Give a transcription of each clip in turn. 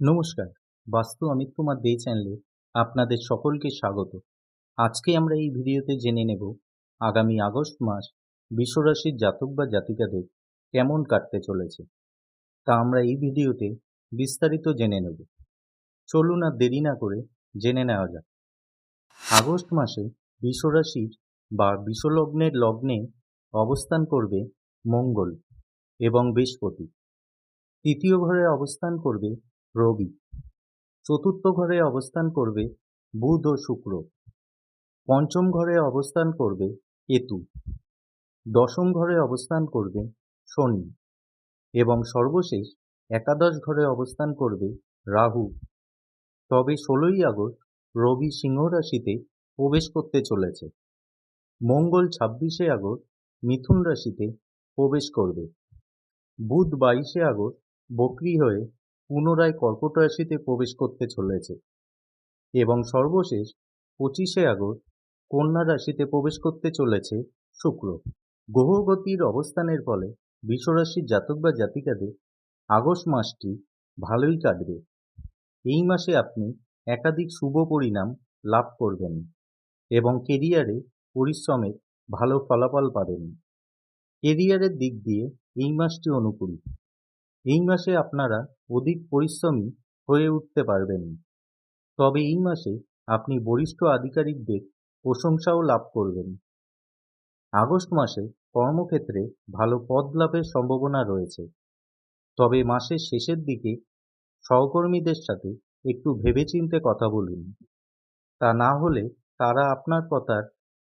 নমস্কার, বাস্তু অমিত কুমার দে চ্যানেলে আপনাদের সকলকে স্বাগত। আজকে আমরা এই ভিডিওতে জেনে নেব, আগামী আগস্ট মাস বিশ্বরাশির জাতক বা জাতিকাদের কেমন কাটতে চলেছে। তা আমরা এই ভিডিওতে বিস্তারিত জেনে নেব। চলুন আর দেরি না করে জেনে নেওয়া যাক। আগস্ট মাসে বিশ্বরাশির বা বিশ্বলগ্নের লগ্নে অবস্থান করবে মঙ্গল এবং বৃহস্পতি। তৃতীয় ঘরে অবস্থান করবে রবি। চতুর্থ ঘরে অবস্থান করবে বুধ ও শুক্র। পঞ্চম ঘরে অবস্থান করবে কেতু। দশম ঘরে অবস্থান করবে শনি। এবং সর্বশেষ একাদশ ঘরে অবস্থান করবে রাহু। তবে ষোলোই আগস্ট রবি সিংহ রাশিতে প্রবেশ করতে চলেছে। মঙ্গল ছাব্বিশে আগস্ট মিথুন রাশিতে প্রবেশ করবে। বুধ বাইশে আগস্ট বকরি হয়ে পুনরায় কর্কট রাশিতে প্রবেশ করতে চলেছে। এবং সর্বশেষ পঁচিশে আগস্ট কন্যা রাশিতে প্রবেশ করতে চলেছে শুক্র। গ্রহগতির অবস্থানের ফলে বিশ্বরাশির জাতক বা জাতিকাদের আগস্ট মাসটি ভালোই কাটবে। এই মাসে আপনি একাধিক শুভ পরিণাম লাভ করবেন এবং কেরিয়ারে পরিশ্রমের ভালো ফলাফল পাবেন। কেরিয়ারের দিক দিয়ে এই মাসটি অনুকূল। এই মাসে আপনারা অধিক পরিশ্রমী হয়ে উঠতে পারবেন। তবে এই মাসে আপনি বরিষ্ঠ আধিকারিকদের প্রশংসাও লাভ করবেন। আগস্ট মাসে কর্মক্ষেত্রে ভালো পদ লাভের সম্ভাবনা রয়েছে। তবে মাসের শেষের দিকে সহকর্মীদের সাথে একটু ভেবেচিন্তে কথা বলুন। তা না হলে তারা আপনার কথার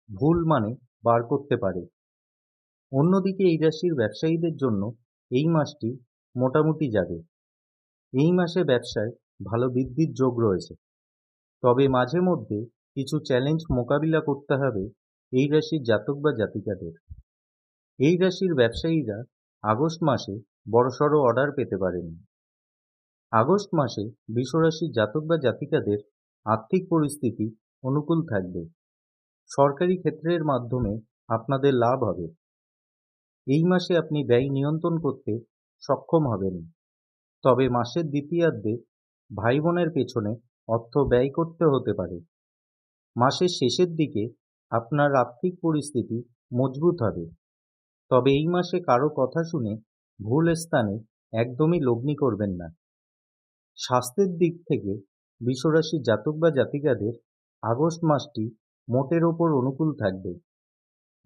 ভুল মানে বার করতে পারে। অন্যদিকে এই রাশির ব্যবসায়ীদের জন্য এই মাসটি মোটামুটি যাবে এই মাসে ব্যবসায় ভালো বৃদ্ধির যোগ রয়েছে। তবে মাঝে মধ্যে কিছু চ্যালেঞ্জ মোকাবিলা করতে হবে এই রাশির জাতক বা জাতিকাদের। এই রাশির ব্যবসায়ীরা আগস্ট মাসে বড়সড় অর্ডার পেতে পারেন। আগস্ট মাসে বিশ্বরাশির জাতক বা জাতিকাদের আর্থিক পরিস্থিতি অনুকূল থাকবে। সরকারি ক্ষেত্রের মাধ্যমে আপনাদের লাভ হবে। এই মাসে আপনি ব্যয় নিয়ন্ত্রণ করতে সক্ষম হবেন। তবে মাসের দ্বিতীয়ার্ধে ভাই বোনের পেছনে অর্থ ব্যয় করতে হতে পারে। মাসের শেষের দিকে আপনার আর্থিক পরিস্থিতি মজবুত হবে। তবে এই মাসে কারও কথা শুনে ভুল স্থানে একদমই লগ্নি করবেন না। স্বাস্থ্যের দিক থেকে বিশ্বরাশির জাতক বা জাতিকাদের আগস্ট মাসটি মোটের ওপর অনুকূল থাকবে।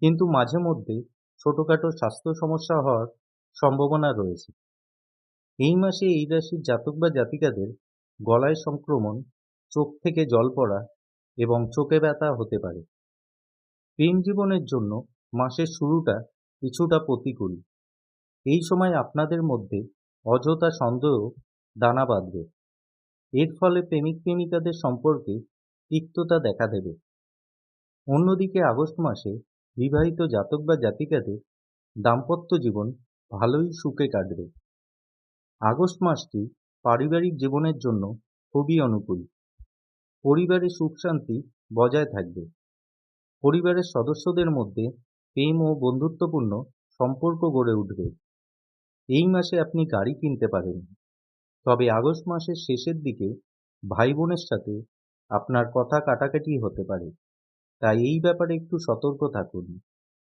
কিন্তু মাঝে মধ্যে ছোটোখাটো স্বাস্থ্য সমস্যা হওয়ার সম্ভাবনা রয়েছে। এই মাসে এই রাশির জাতক বা জাতিকাদের গলায় সংক্রমণ, চোখ থেকে জল পড়া এবং চোখে ব্যথা হতে পারে। প্রেম জীবনের জন্য মাসের শুরুটা কিছুটা প্রতিকূল। এই সময় আপনাদের মধ্যে অযথা সন্দেহ, দানা বাঁধবে। এর ফলে প্রেমিক প্রেমিকাদের সম্পর্কে তিক্ততা দেখা দেবে। অন্যদিকে আগস্ট মাসে বিবাহিত জাতক বা জাতিকাদের দাম্পত্য জীবন ভালোই সুখে কাটবে। আগস্ট মাসটি পারিবারিক জীবনের জন্য খুবই অনুকূল। পরিবারে সুখ শান্তি বজায় থাকবে। পরিবারের সদস্যদের মধ্যে প্রেম ও বন্ধুত্বপূর্ণ সম্পর্ক গড়ে উঠবে। এই মাসে আপনি গাড়ি কিনতে পারেন। তবে আগস্ট মাসের শেষের দিকে ভাই বোনের সাথে আপনার কথা কাটাকাটি হতে পারে। তাই এই ব্যাপারে একটু সতর্ক থাকুন।